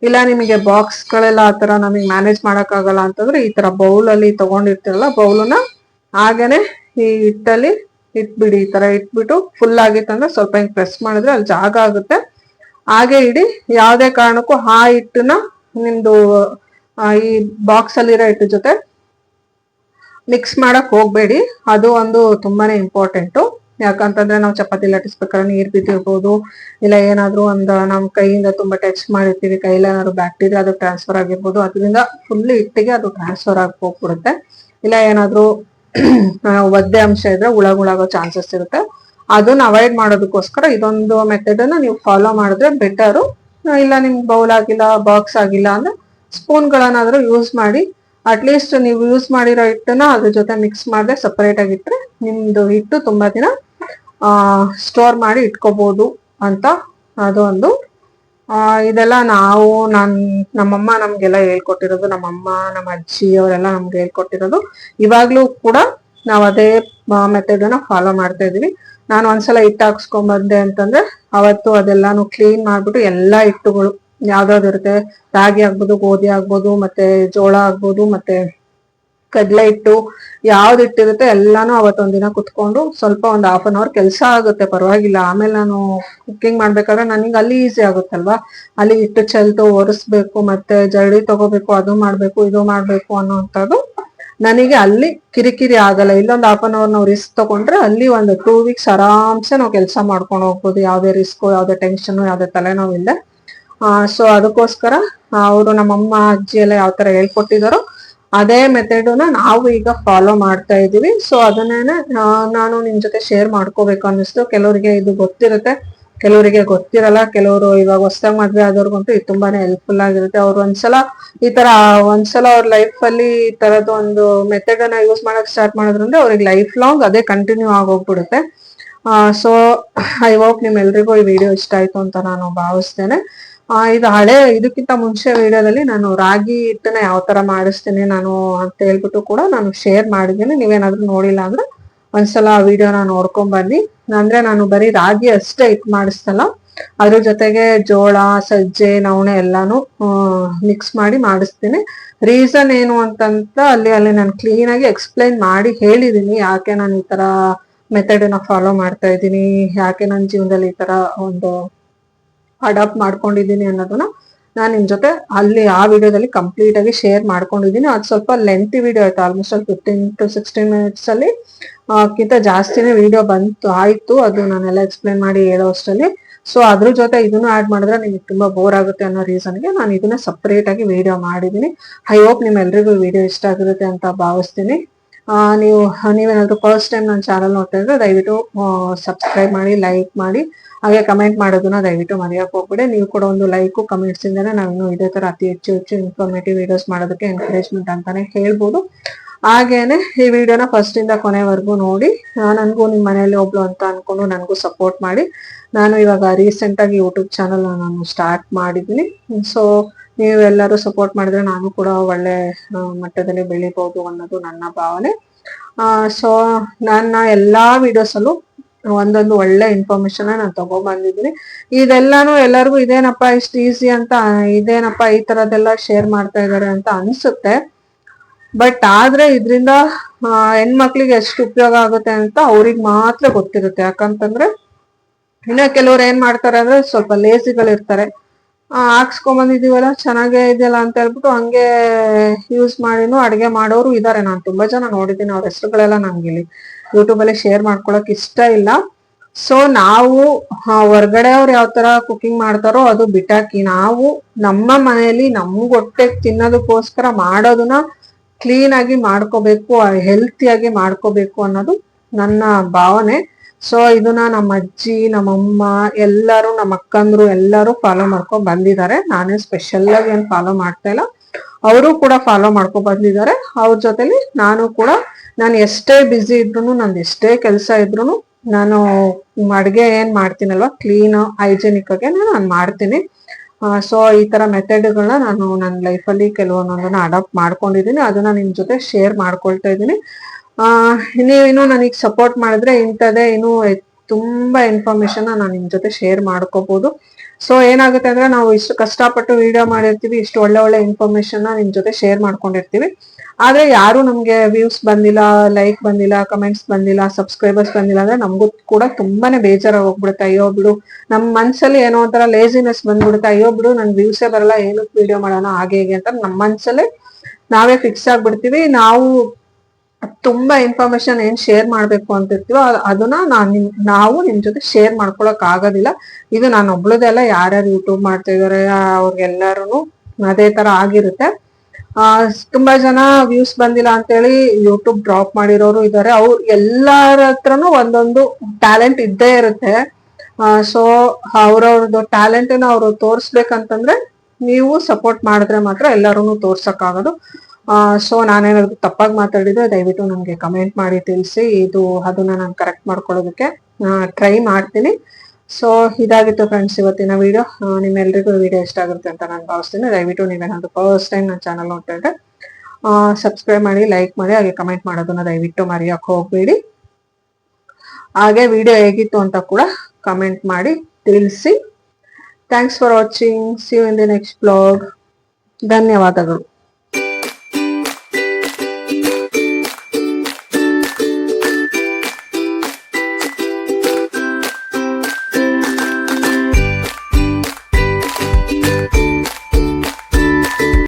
ಇಲ್ಲ ನಿಮಗೆ ಬಾಕ್ಸ್ ಗಳೆಲ್ಲ ಆ ತರ ನಮಗೆ ಮ್ಯಾನೇಜ್ ಆಗಲ್ಲ ಅಂತಂದ್ರೆ ಈ ತರ ಬೌಲ್ ಅಲ್ಲಿ ತಗೊಂಡಿರ್ತೀರಲ್ಲ ಬೌಲನ್ನ ಹಾಗೇನೆ ಈ ಹಿಟ್ಟಲ್ಲಿ ಇಟ್ಬಿಡಿ, ಈ ತರ ಇಟ್ಬಿಟ್ಟು ಫುಲ್ ಆಗಿತ್ತಂದ್ರೆ ಸ್ವಲ್ಪ ಹಿಂಗ್ ಪ್ರೆಸ್ ಮಾಡಿದ್ರೆ ಅಲ್ಲಿ ಜಾಗ ಆಗುತ್ತೆ. ಹಾಗೆ ಇಡಿ, ಯಾವುದೇ ಕಾರಣಕ್ಕೂ ಆ ಹಿಟ್ಟನ್ನ ನಿಮ್ದು ಈ ಬಾಕ್ಸ್ ಅಲ್ಲಿರೋ ಹಿಟ್ಟು ಜೊತೆ ಮಿಕ್ಸ್ ಮಾಡಕ್ ಹೋಗ್ಬೇಡಿ. ಅದು ಒಂದು ತುಂಬಾನೇ ಇಂಪಾರ್ಟೆಂಟು ಯಾಕಂತಂದ್ರೆ ನಾವು ಚಪಾತಿ ಲಟ್ಟಿಸ್ಬೇಕಾದ್ರೆ ನೀರ್ ಬಿದ್ದಿರ್ಬೋದು, ಇಲ್ಲ ಏನಾದ್ರೂ ಒಂದು ನಮ್ ಕೈಯಿಂದ ತುಂಬಾ ಟಚ್ ಮಾಡಿರ್ತೀವಿ, ಕೈಲ ಏನಾದ್ರು ಬ್ಯಾಕ್ಟೀರಿಯಾ ಅದು ಟ್ರಾನ್ಸ್ಫರ್ ಆಗಿರ್ಬೋದು, ಅದರಿಂದ ಫುಲ್ ಹಿಟ್ಟಿಗೆ ಅದು ಟ್ರಾನ್ಸ್ಫರ್ ಆಗಿ ಹೋಗ್ಬಿಡುತ್ತೆ. ಇಲ್ಲ ಏನಾದ್ರೂ (clears throat) ಒದ್ದೆ ಅಂಶ ಇದ್ರೆ ಉಳಗುಳಾಗೋ ಚಾನ್ಸಸ್ ಇರುತ್ತೆ. ಅದನ್ನ ಅವಾಯ್ಡ್ ಮಾಡೋದಕ್ಕೋಸ್ಕರ ಇದೊಂದು ಮೆಥಡ್ ಅನ್ನ ನೀವು ಫಾಲೋ ಮಾಡಿದ್ರೆ ಬೆಟರು ಇಲ್ಲ ನಿಮ್ಗೆ ಬೌಲ್ ಆಗಿಲ್ಲ ಬಾಕ್ಸ್ ಆಗಿಲ್ಲ ಅಂದ್ರೆ ಸ್ಪೂನ್ ಗಳನ್ನಾದ್ರೂ ಯೂಸ್ ಮಾಡಿ ಅಟ್ಲೀಸ್ಟ್ ನೀವು ಯೂಸ್ ಮಾಡಿರೋ ಹಿಟ್ಟನ್ನ ಅದ್ರ ಜೊತೆ ಮಿಕ್ಸ್ ಮಾಡದೆ ಸಪರೇಟ್ ಆಗಿಟ್ರೆ ನಿಮ್ದು ಹಿಟ್ಟು ತುಂಬಾ ದಿನ ಸ್ಟೋರ್ ಮಾಡಿ ಇಟ್ಕೋಬಹುದು ಅಂತ ಅದು ಒಂದು ಇದೆಲ್ಲ ನಾವು ನನ್, ನಮ್ಮಮ್ಮ ನಮ್ಗೆಲ್ಲ ಹೇಳ್ಕೊಟ್ಟಿರೋದು, ನಮ್ಮಮ್ಮ, ನಮ್ಮ ಅಜ್ಜಿ ಅವರೆಲ್ಲ ನಮ್ಗೆ ಹೇಳ್ಕೊಟ್ಟಿರೋದು. ಇವಾಗ್ಲೂ ಕೂಡ ನಾವು ಅದೇ ಮೆಥಡ್ ಅನ್ನ ಫಾಲೋ ಮಾಡ್ತಾ ಇದೀವಿ ನಾನು ಒಂದ್ಸಲ ಹಿಟ್ಟು ಹಾಕ್ಸ್ಕೊಂಡ್ ಬಂದೆ ಅಂತಂದ್ರೆ ಅವತ್ತು ಅದೆಲ್ಲಾನು ಕ್ಲೀನ್ ಮಾಡ್ಬಿಟ್ಟು ಎಲ್ಲಾ ಹಿಟ್ಟುಗಳು ಯಾವ್ದಾವ್ದು ಇರುತ್ತೆ. ರಾಗಿ ಆಗ್ಬೋದು, ಗೋಧಿ ಆಗ್ಬೋದು, ಮತ್ತೆ ಜೋಳ ಆಗ್ಬೋದು, ಮತ್ತೆ ಕಡ್ಲೆ ಹಿಟ್ಟು ಯಾವ್ದು ಇಟ್ಟಿರುತ್ತೆ ಎಲ್ಲಾನು ಅವತ್ತೊಂದಿನ ಕುತ್ಕೊಂಡು ಸ್ವಲ್ಪ ಒಂದು ಹಾಫ್ ಅನ್ ಅವರ್ ಕೆಲಸ ಆಗುತ್ತೆ, ಪರವಾಗಿಲ್ಲ. ಆಮೇಲೆ ನಾನು ಕುಕ್ಕಿಂಗ್ ಮಾಡ್ಬೇಕಾದ್ರೆ ನನಗೆ ಅಲ್ಲಿ ಈಸಿ ಆಗುತ್ತಲ್ವಾ? ಅಲ್ಲಿ ಹಿಟ್ಟು ಚೆಲ್ತು ಒರೆಸ್ಬೇಕು, ಮತ್ತೆ ಜರಡಿ ತಗೋಬೇಕು, ಅದು ಮಾಡ್ಬೇಕು, ಇದು ಮಾಡ್ಬೇಕು ಅನ್ನೋಂಥದ್ದು ನನಗೆ ಅಲ್ಲಿ ಕಿರಿಕಿರಿ ಆಗಲ್ಲ. ಇಲ್ಲೊಂದು ಹಾಫ್ ಅನ್ ಅವರ್ ನಾವು ರಿಸ್ಕ್ ತಗೊಂಡ್ರೆ ಅಲ್ಲಿ ಒಂದು ಟೂ ವೀಕ್ಸ್ ಆರಾಮ್ಸೆ ನಾವು ಕೆಲಸ ಮಾಡ್ಕೊಂಡು ಹೋಗ್ಬೋದು. ಯಾವ್ದೇ ರಿಸ್ಕ್ ಯಾವ್ದೇ ಟೆನ್ಷನ್ ಯಾವ್ದೇ ತಲೆನೋವಿಲ್ಲ ಸೊ ಅದಕ್ಕೋಸ್ಕರ ಅವರು ನಮ್ಮಮ್ಮ, ಅಜ್ಜಿ ಎಲ್ಲ ಯಾವ ತರ ಹೇಳ್ಕೊಟ್ಟಿದಾರೋ ಅದೇ ಮೆಥಡ್ನ ನಾವು ಈಗ ಫಾಲೋ ಮಾಡ್ತಾ ಇದೀವಿ ಸೊ ಅದನ್ನೇನೆ ನಾನು ನಿಮ್ ಜೊತೆ ಶೇರ್ ಮಾಡ್ಕೋಬೇಕು ಅನ್ನಿಸ್ತು. ಕೆಲವರಿಗೆ ಇದು ಗೊತ್ತಿರುತ್ತೆ. ಕೆಲವರಿಗೆ ಗೊತ್ತಿರಲ್ಲ. ಕೆಲವರು ಇವಾಗ ಹೊಸದಾಗಿ ಮದ್ವೆ ಆದವ್ರಿಗಂತೂ ಇದು ತುಂಬಾನೇ ಹೆಲ್ಪ್ಫುಲ್ ಆಗಿರುತ್ತೆ. ಅವ್ರು ಒಂದ್ಸಲ ಈ ತರ, ಒಂದ್ಸಲ ಅವ್ರ ಲೈಫ್ ಅಲ್ಲಿ ಈ ತರದ ಒಂದು ಮೆಥಡ್ ಅನ್ನ ಯೂಸ್ ಮಾಡಕ್ ಸ್ಟಾರ್ಟ್ ಮಾಡೋದ್ರಿಂದ ಅವ್ರಿಗೆ ಲೈಫ್ ಲಾಂಗ್ ಅದೇ ಕಂಟಿನ್ಯೂ ಆಗೋಗ್ಬಿಡುತ್ತೆ. ಸೊ ಐ ಹೋಪ್ ನಿಮ್ಮೆಲ್ರಿಗೂ ಈ ವಿಡಿಯೋ ಇಷ್ಟ ಆಯ್ತು ಅಂತ ನಾನು ಭಾವಿಸ್ತೇನೆ. ಆ, ಇದು ಹಳೆ ಇದಕ್ಕಿಂತ ಮುಂಚೆ ವಿಡಿಯೋದಲ್ಲಿ ನಾನು ರಾಗಿ ಹಿಟ್ಟನ್ನ ಯಾವ ತರ ಮಾಡಿಸ್ತೀನಿ ನಾನು ಅಂತ ಹೇಳ್ಬಿಟ್ಟು ಕೂಡ ನಾನು ಶೇರ್ ಮಾಡಿದ್ದೀನಿ. ನೀವೇನಾದ್ರೂ ನೋಡಿಲ್ಲ ಅಂದ್ರೆ ಒಂದ್ಸಲ ಆ ವಿಡಿಯೋನ ನೋಡ್ಕೊಂಡ್ ಬನ್ನಿ. ಅಂದ್ರೆ ನಾನು ಬರೀ ರಾಗಿ ಅಷ್ಟೇ ಹಿಟ್ಟು ಮಾಡಿಸ್ತಲ್ಲ ಅದ್ರ ಜೊತೆಗೆ ಜೋಳ ಸಜ್ಜೆ ನವಣೆ ಎಲ್ಲಾನು ಮಿಕ್ಸ್ ಮಾಡಿ ಮಾಡಿಸ್ತೀನಿ. ರೀಸನ್ ಏನು ಅಂತಂತ ಅಲ್ಲಿ ಅಲ್ಲಿ ನಾನು ಕ್ಲೀನ್ ಆಗಿ ಎಕ್ಸ್ಪ್ಲೈನ್ ಮಾಡಿ ಹೇಳಿದೀನಿ ಯಾಕೆ ನಾನು ಈ ತರ ಮೆಥಡ್ನ ಫಾಲೋ ಮಾಡ್ತಾ ಇದ್ದೀನಿ ಯಾಕೆ ನನ್ನ ಜೀವನದಲ್ಲಿ ಈ ತರ ಒಂದು ಅಡಾಪ್ಟ್ ಮಾಡ್ಕೊಂಡಿದ್ದೀನಿ ಅನ್ನೋದನ್ನ ನಾನು ನಿಮ್ ಜೊತೆ ಅಲ್ಲಿ ಆ ವಿಡಿಯೋದಲ್ಲಿ ಕಂಪ್ಲೀಟ್ ಆಗಿ ಶೇರ್ ಮಾಡ್ಕೊಂಡಿದ್ದೀನಿ. ಅದು ಸ್ವಲ್ಪ ಲೆಂತಿ ವಿಡಿಯೋ ಆಯ್ತು. ಆಲ್ಮೋಸ್ಟ್ ಅಲ್ಲಿ ಫಿಫ್ಟೀನ್ ಟು ಸಿಕ್ಸ್ಟೀನ್ ಮಿನಿಟ್ಸ್ ಅಲ್ಲಿ ಕಿಂತ ಜಾಸ್ತಿನೇ ವಿಡಿಯೋ ಬಂತು, ಆಯ್ತು. ಅದು ನಾನೆಲ್ಲ ಎಕ್ಸ್ಪ್ಲೈನ್ ಮಾಡಿ ಹೇಳೋ ಅಷ್ಟರಲ್ಲಿ. ಸೊ ಅದ್ರ ಜೊತೆ ಇದನ್ನು ಆಡ್ ಮಾಡಿದ್ರೆ ನಿಮಗೆ ತುಂಬಾ ಬೋರ್ ಆಗುತ್ತೆ ಅನ್ನೋ ರೀಸನ್ಗೆ ನಾನು ಇದನ್ನ ಸಪ್ರೇಟ್ ಆಗಿ ವಿಡಿಯೋ ಮಾಡಿದ್ದೀನಿ. ಐ ಹೋಪ್ ನಿಮ್ಮೆಲ್ರಿಗೂ ವಿಡಿಯೋ ಇಷ್ಟ ಆಗಿರುತ್ತೆ ಅಂತ ಭಾವಿಸ್ತೀನಿ. ನೀವು, ನೀವೇನಾದ್ರೂ ಫಸ್ಟ್ ಟೈಮ್ ನನ್ನ ಚಾನಲ್ ನೋಡ್ತಾ ಇದ್ರೆ ದಯವಿಟ್ಟು ಸಬ್ಸ್ಕ್ರೈಬ್ ಮಾಡಿ ಲೈಕ್ ಮಾಡಿ, ಹಾಗೆ ಕಮೆಂಟ್ ಮಾಡೋದನ್ನ ದಯವಿಟ್ಟು ಮರೆಯಕ್ಕೆ ಹೋಗ್ಬಿಡಿ. ನೀವು ಕೂಡ ಒಂದು ಲೈಕು ಕಮೆಂಟ್ಸ್ ಇಂದಾನೆ ನಾನು ಇದೇ ತರ ಅತಿ ಹೆಚ್ಚು ಹೆಚ್ಚು ಇನ್ಫಾರ್ಮೇಟಿವ್ ವಿಡಿಯೋಸ್ ಮಾಡೋದಕ್ಕೆ ಎನ್ಕರೇಜ್ಮೆಂಟ್ ಅಂತಾನೆ ಹೇಳ್ಬೋದು. ಹಾಗೇನೆ ಈ ವಿಡಿಯೋನ ಫಸ್ಟ್ ಇಂದ ಕೊನೆವರೆಗೂ ನೋಡಿ. ನನಗೂ ನಿಮ್ಮ ಮನೆಯಲ್ಲಿ ಒಬ್ಳು ಅಂತ ಅನ್ಕೊಂಡು ನನಗೂ ಸಪೋರ್ಟ್ ಮಾಡಿ. ನಾನು ಇವಾಗ ರೀಸೆಂಟ್ ಆಗಿ ಯೂಟ್ಯೂಬ್ ಚಾನಲ್ ನಾನು ಸ್ಟಾರ್ಟ್ ಮಾಡಿದ್ದೀನಿ ಸೊ ನೀವೆಲ್ಲರೂ ಸಪೋರ್ಟ್ ಮಾಡಿದ್ರೆ ನಾನು ಕೂಡ ಒಳ್ಳೆ ಮಟ್ಟದಲ್ಲಿ ಬೆಳಿಬಹುದು ಅನ್ನೋದು ನನ್ನ ಭಾವನೆ. ಸೊ ನನ್ನ ಎಲ್ಲಾ ವಿಡಿಯೋಸಲ್ಲೂ ಒಂದೊಂದು ಒಳ್ಳೆ ಇನ್ಫಾರ್ಮೇಶನ್ ನಾನು ತಗೊಂಡ್ಬಂದಿದ್ದೀನಿ. ಇದೆಲ್ಲಾನು ಎಲ್ಲರಿಗೂ ಇದೇನಪ್ಪ ಇಷ್ಟು ಈಸಿ ಅಂತ, ಇದೇನಪ್ಪ ಈ ತರದೆಲ್ಲ ಶೇರ್ ಮಾಡ್ತಾ ಇದ್ದಾರೆ ಅಂತ ಅನ್ಸುತ್ತೆ. ಬಟ್ ಆದ್ರೆ ಇದರಿಂದ ಹೆಣ್ಮಕ್ಳಿಗೆ ಎಷ್ಟು ಉಪಯೋಗ ಆಗುತ್ತೆ ಅಂತ ಅವ್ರಿಗೆ ಮಾತ್ರ ಗೊತ್ತಿರುತ್ತೆ. ಯಾಕಂತಂದ್ರೆ, ಇನ್ನ ಕೆಲವ್ರು ಏನ್ ಮಾಡ್ತಾರೆ ಅಂದ್ರೆ ಸ್ವಲ್ಪ ಹಾಕ್ಸ್ಕೊಂಡ್ ಬಂದಿದೀವಲ್ಲ ಚೆನ್ನಾಗೇ ಇದೆಯಲ್ಲ ಅಂತ ಹೇಳ್ಬಿಟ್ಟು ಹಂಗೆ ಯೂಸ್ ಮಾಡಿನೂ ಅಡುಗೆ ಮಾಡೋರು ಇದಾರೆ. ನಾನು ತುಂಬಾ ಜನ ನೋಡಿದ್ದೀನಿ ಅವ್ರ ಹೆಸರುಗಳೆಲ್ಲ ನಂಗೆ ಇಲ್ಲಿ ಯೂಟ್ಯೂಬ್ ಅಲ್ಲಿ ಶೇರ್ ಮಾಡ್ಕೊಳಕ್ ಇಷ್ಟ ಇಲ್ಲ. ಸೊ ನಾವು ಹೊರ್ಗಡೆ ಅವ್ರು ಯಾವ ತರ ಕುಕಿಂಗ್ ಮಾಡ್ತಾರೋ ಅದು ಬಿಟಾಕಿ ನಾವು ನಮ್ಮ ಮನೆಯಲ್ಲಿ ನಮ್ಗೆ ಹೊಟ್ಟೆ ತಿನ್ನೋದಕ್ಕೋಸ್ಕರ ಮಾಡೋದನ್ನ ಕ್ಲೀನ್ ಆಗಿ ಮಾಡ್ಕೋಬೇಕು ಹೆಲ್ತಿಯಾಗಿ ಮಾಡ್ಕೋಬೇಕು ಅನ್ನೋದು ನನ್ನ ಭಾವನೆ. ಸೊ ಇದನ್ನ ನಮ್ಮ ಅಜ್ಜಿ ನಮ್ಮಮ್ಮ ಎಲ್ಲರೂ, ನಮ್ಮ ಅಕ್ಕಂದ್ರು ಎಲ್ಲರೂ ಫಾಲೋ ಮಾಡ್ಕೊಂಡ್ ಬಂದಿದ್ದಾರೆ. ನಾನೇ ಸ್ಪೆಷಲ್ ಆಗಿ ಏನ್ ಫಾಲೋ ಮಾಡ್ತಾ ಇಲ್ಲ. ಅವರು ಕೂಡ ಫಾಲೋ ಮಾಡ್ಕೊ ಬಂದಿದ್ದಾರೆ. ಅವ್ರ ಜೊತೆಲಿ ನಾನು ಕೂಡ, ನಾನು ಎಷ್ಟೇ ಬ್ಯುಸಿ ಇದ್ರು ನಂದು ಎಷ್ಟೇ ಕೆಲಸ ಇದ್ರು ನಾನು ಅಡ್ಗೆ ಏನ್ ಮಾಡ್ತೀನಲ್ವಾ ಕ್ಲೀನ್ ಹೈಜೆನಿಕ್ ಆಗಿ ನಾನು ಮಾಡ್ತೀನಿ. ಸೊ ಈ ತರ ಮೆಥಡ್ಗಳನ್ನ ನಾನು ನನ್ನ ಲೈಫಲ್ಲಿ ಕೆಲವೊಂದೊಂದನ್ನ ಅಡಾಪ್ಟ್ ಮಾಡ್ಕೊಂಡಿದ್ದೀನಿ ಅದನ್ನ ನಿಮ್ ಜೊತೆ ಶೇರ್ ಮಾಡ್ಕೊಳ್ತಾ ಇದ್ದೀನಿ ಆ ನೀವಿನ್ನು ನನಗೆ ಸಪೋರ್ಟ್ ಮಾಡಿದ್ರೆ ಇಂಥದ್ದೇ ಇನ್ನು ತುಂಬಾ ಇನ್ಫಾರ್ಮೇಶನ್ ನಾನು ನಿಮ್ ಜೊತೆ ಶೇರ್ ಮಾಡ್ಕೋಬಹುದು ಸೊ ಏನಾಗುತ್ತೆ ಅಂದ್ರೆ ನಾವು ಇಷ್ಟು ಕಷ್ಟಪಟ್ಟು ವಿಡಿಯೋ ಮಾಡಿರ್ತೀವಿ, ಇಷ್ಟು ಒಳ್ಳೆ ಒಳ್ಳೆ ಇನ್ಫಾರ್ಮೇಶನ್ ನಿಮ್ ಜೊತೆ ಶೇರ್ ಮಾಡ್ಕೊಂಡಿರ್ತೀವಿ. ಆದ್ರೆ ಯಾರು ನಮ್ಗೆ ವ್ಯೂಸ್ ಬಂದಿಲ್ಲ ಲೈಕ್ ಬಂದಿಲ್ಲ ಕಮೆಂಟ್ಸ್ ಬಂದಿಲ್ಲ ಸಬ್ಸ್ಕ್ರೈಬರ್ಸ್ ಬಂದಿಲ್ಲ ಅಂದ್ರೆ ನಮಗೂ ಕೂಡ ತುಂಬಾನೇ ಬೇಜಾರಾಗಿ ಹೋಗ್ಬಿಡುತ್ತೆ. ಅಯ್ಯೋ ಬಿಡು, ನಮ್ ಮನ್ಸಲ್ಲಿ ಏನೋ ಒಂಥರ ಲೇಸಿನೆಸ್ ಬಂದ್ಬಿಡುತ್ತೆ. ಅಯ್ಯೋ ಬಿಡು, ನನ್ ವ್ಯೂಸೇ ಬರಲ್ಲ ಏನಕ್ಕೆ ವಿಡಿಯೋ ಮಾಡೋಣ, ಹಾಗೆ ಹೇಗೆ ಅಂತ ನಮ್ಮ ಮನ್ಸಲ್ಲಿ ನಾವೇ ಫಿಕ್ಸ್ ಆಗ್ಬಿಡ್ತೀವಿ. ನಾವು ತುಂಬಾ ಇನ್ಫಾರ್ಮೇಶನ್ ಏನ್ ಶೇರ್ ಮಾಡ್ಬೇಕು ಅಂತ ಇರ್ತೀವೋ ಅದ್- ಅದನ್ನ ನಾನ್ ನಾವು ನಿಮ್ ಜೊತೆ ಶೇರ್ ಮಾಡ್ಕೊಳಕ್ ಆಗೋದಿಲ್ಲ. ಇದು ನಾನು ಒಬ್ಳದೆಲ್ಲ ಯಾರ್ಯಾರು ಯೂಟ್ಯೂಬ್ ಮಾಡ್ತಾ ಇದಾರೆ ಅವ್ರಿಗೆಲ್ಲರೂ ಅದೇ ತರ ಆಗಿರುತ್ತೆ. ತುಂಬಾ ಜನ ವ್ಯೂಸ್ ಬಂದಿಲ್ಲ ಅಂತೇಳಿ ಯೂಟ್ಯೂಬ್ ಡ್ರಾಪ್ ಮಾಡಿರೋರು ಇದಾರೆ. ಅವ್ರು ಎಲ್ಲಾರ ಹತ್ರನು ಒಂದೊಂದು ಟ್ಯಾಲೆಂಟ್ ಇದ್ದೇ ಇರುತ್ತೆ. ಸೊ ಅವ್ರವ್ರದ್ದು ಟ್ಯಾಲೆಂಟ್ನ ಅವರು ತೋರಿಸ್ಬೇಕಂತಂದ್ರೆ ನೀವು ಸಪೋರ್ಟ್ ಮಾಡಿದ್ರೆ ಮಾತ್ರ ಎಲ್ಲರೂ ತೋರ್ಸಕ್ಕಾಗೋದು. ಸೊ ನಾನೇನಾದ್ರು ತಪ್ಪಾಗಿ ಮಾತಾಡಿದ್ರೆ ದಯವಿಟ್ಟು ನನಗೆ ಕಮೆಂಟ್ ಮಾಡಿ ತಿಳಿಸಿ. ಇದು, ಅದನ್ನ ನಾನು ಕರೆಕ್ಟ್ ಮಾಡ್ಕೊಳ್ಳೋದಕ್ಕೆ ಟ್ರೈ ಮಾಡ್ತೀನಿ. ಸೊ ಇದಾಗಿತ್ತು ಫ್ರೆಂಡ್ಸ್ ಇವತ್ತಿನ ವಿಡಿಯೋ ನಿಮ್ಮೆಲ್ಲರಿಗೂ ವಿಡಿಯೋ ಇಷ್ಟ ಆಗುತ್ತೆ ಅಂತ ನಾನು ಭಾವಿಸ್ತೀನಿ. ದಯವಿಟ್ಟು ನೀವೇನಾದ್ರು ಫಸ್ಟ್ ಟೈಮ್ ನನ್ನ ಚಾನಲ್ ನೋಡ್ತಾ ಇದ್ರೆ ಸಬ್ಸ್ಕ್ರೈಬ್ ಮಾಡಿ ಲೈಕ್ ಮಾಡಿ, ಹಾಗೆ ಕಮೆಂಟ್ ಮಾಡೋದನ್ನ ದಯವಿಟ್ಟು ಮರೆಯೋಕೆ ಹೋಗಬೇಡಿ. ಹಾಗೆ ವಿಡಿಯೋ ಹೇಗಿತ್ತು ಅಂತ ಕೂಡ ಕಮೆಂಟ್ ಮಾಡಿ, ತಿಳಿಸಿ. Thanks for watching see you in the next blog ಧನ್ಯವಾದಗಳು.